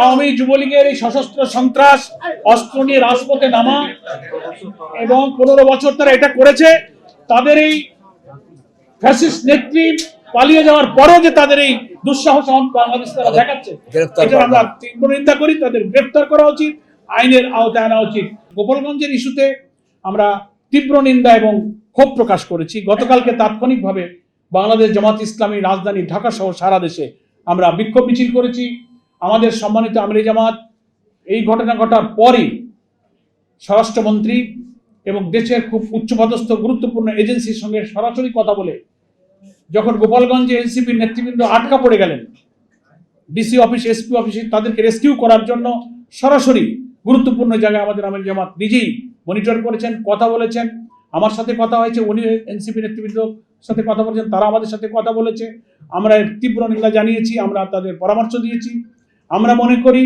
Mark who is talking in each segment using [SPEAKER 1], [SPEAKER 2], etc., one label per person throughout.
[SPEAKER 1] আওয়ামী যুবলীগের এই সশস্ত্র সন্ত্রাস অস্ত্র নিয়ে রাজপথে নামা এবং পনেরো বছর তারা এটা করেছে তাদের এই ফ্যাসিস্ট নেত্রী পালিয়ে যাওয়ার পরেও যে তাদের এই দুঃসাহস বাংলাদেশ তারা দেখাচ্ছে এটা আমরা তীব্র নিন্দা করি তাদের গ্রেফতার করা উচিত আইনের আওতায় আনা উচিত। গোপালগঞ্জের ইস্যুতে আমরা তীব্র নিন্দা এবং ক্ষোভ প্রকাশ করেছি। গতকালকে তাৎক্ষণিকভাবে বাংলাদেশ জামাত ইসলামী রাজধানী ঢাকা সহ সারা দেশে আমরা বিক্ষোভ মিছিল করেছি। আমাদের সম্মানিত আমিরি জামাত, এই ঘটনা ঘটার পরই স্বরাষ্ট্রমন্ত্রী এবং দেশের খুব উচ্চপদস্থ, গুরুত্বপূর্ণ এজেন্সির সঙ্গে সরাসরি কথা বলে যখন গোপালগঞ্জে এনসিপির নেতৃবৃন্দ আটকা পড়ে গেলেন, ডিসি অফিস, এসপি অফিসে, তাদেরকে রেস্কিউ করার জন্য সরাসরি গুরুত্বপূর্ণ জায়গায় আমাদের আমির জামাত নিজেই মনিটর করেছেন, কথা বলেছেন। আমার সাথে কথা হয়েছে উনি এনসিপি নেতৃবৃন্দ সাথে কথা বলেছেন, তারা আমাদের সাথে কথা বলেছে। আমরা তীব্র নিন্দা জানিয়েছি, আমরা তাদের পরামর্শ দিয়েছি। আমরা মনে করি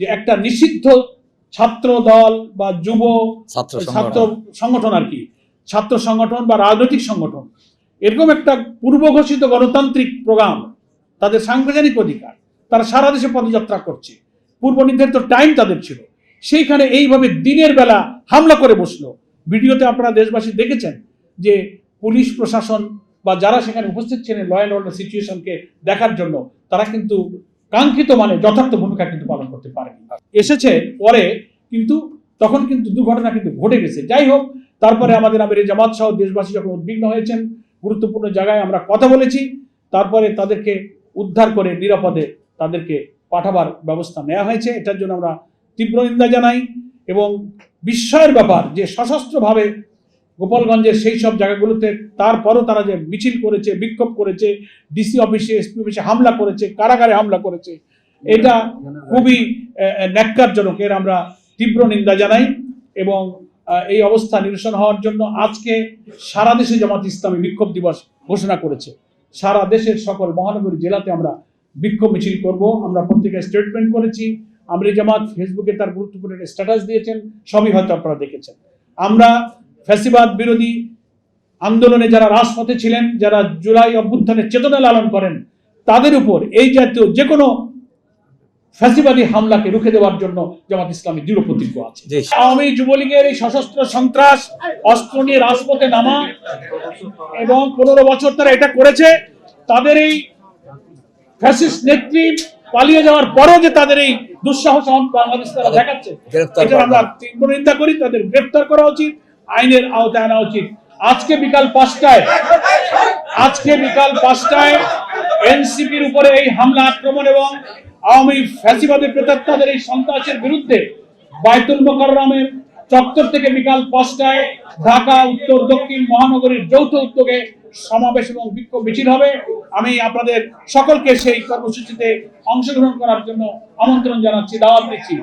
[SPEAKER 1] যে একটা নিষিদ্ধ ছাত্র দল বা যুব
[SPEAKER 2] ছাত্র
[SPEAKER 1] ছাত্র
[SPEAKER 2] সংগঠন।
[SPEAKER 1] সংগঠন আর কি ছাত্র সংগঠন বা রাজনৈতিক সংগঠন এরকম একটা পূর্ব ঘোষিত গণতান্ত্রিক প্রোগ্রাম তাদের সাংবিধানিক অধিকার তারা সারা দেশে পদযাত্রা করছে। পূর্ব নির্ধারিত টাইম তাদের ছিল। সেইখানে এইভাবে দিনের বেলা হামলা করে বসল। ভিডিওতে আপনারা দেশবাসী দেখেছেন যে পুলিশ প্রশাসন বা যারা সেখানে উপস্থিত ছিলেন ল অ্যান্ড অর্ডার সিচুয়েশনকে দেখার জন্য তারা কিন্তু কাঙ্ক্ষিত মানে যথার্থ ভূমিকা কিন্তু পালন করতে পারেনি। এসেছে পরে কিন্তু তখন কিন্তু দুর্ঘটনা কিন্তু ঘটে গেছে। যাই হোক, তারপরে আমাদের আমির জামাত সহ দেশবাসী যখন উদ্বিগ্ন হয়েছেন, গুরুত্বপূর্ণ জায়গায় আমরা কথা বলেছি। তারপরে তাদেরকে উদ্ধার করে নিরাপদে তাদেরকে পাঠাবার ব্যবস্থা নেওয়া হয়েছে। এটার জন্য আমরা তীব্র নিন্দা জানাই এবং বিস্ময়ের ব্যাপার যে সশস্ত্রভাবে গোপালগঞ্জের সেই সব জায়গাগুলোতে তারপরও তারা যে মিছিল করেছে, বিক্ষোভ করেছে ডিসি অফিসে এসপি অফিসে হামলা করেছে, কারাগারে হামলা করেছে, এটা খুবই ন্যাক্কারজনক। এর আমরা তীব্র নিন্দা জানাই এবং এই অবস্থা নিরসন হওয়ার জন্য আজকে সারা দেশে জামাত ইসলামী বিক্ষোভ দিবস ঘোষণা করেছে। সারা দেশের সকল মহানগরী জেলাতে আমরা বিক্ষোভ মিছিল করব। আমরা পত্রিকায় স্টেটমেন্ট করেছি। আমরি জামাত ফেসবুকে তার গুরুত্বপূর্ণ স্ট্যাটাস দিয়েছেন। সবই হয়তো আপনারা দেখেছেন। আমরা ফ্যাসিবাদ বিরোধী আন্দোলনে যারা রাজপথে ছিলেন যারা জুলাই অভ্যুত্থানের চেতনা লালন করেন তাদের উপর এই জাতীয় যে কোনো ফ্যাসিবাদী হামলাকে রুখে দেওয়ার জন্য জামাত ইসলামী দৃঢ় প্রতিজ্ঞ আছে। আওয়ামী যুবলীগের এই সশস্ত্র সন্ত্রাস অস্ত্র নিয়ে রাজপথে নামা এবং পনেরো বছর তারা এটা করেছে তাদের এই ফ্যাসিস্ট নেত্রী পালিয়ে যাওয়ার পরেও যে তাদের এই দুঃসাহস বাংলাদেশ তারা দেখাচ্ছে এটা আমরা তীব্র নিন্দা করি তাদের গ্রেফতার করা উচিত। আইনের আওতায় আনা উচিত। আজকে বিকাল পাঁচটায়, আজকে বিকাল পাঁচটায় এনসিপির উপরে এই হামলা আক্রমণ এবং আওয়ামী ফ্যাসিবাদের প্রেতাত্মাদের এই সন্ত্রাসের বিরুদ্ধে বাইতুল মোকাররমের চত্বর থেকে বিকাল পাঁচটায় ঢাকা, উত্তর, দক্ষিণ মহানগরীর যৌথ উদ্যোগে সমাবেশ এবং বিক্ষোভ মিছিল হবে। আমি আপনাদের সকলকে সেই কর্মসূচিতে অংশগ্রহণ করার জন্য আমন্ত্রণ জানাচ্ছি, দাওয়াত দিচ্ছি।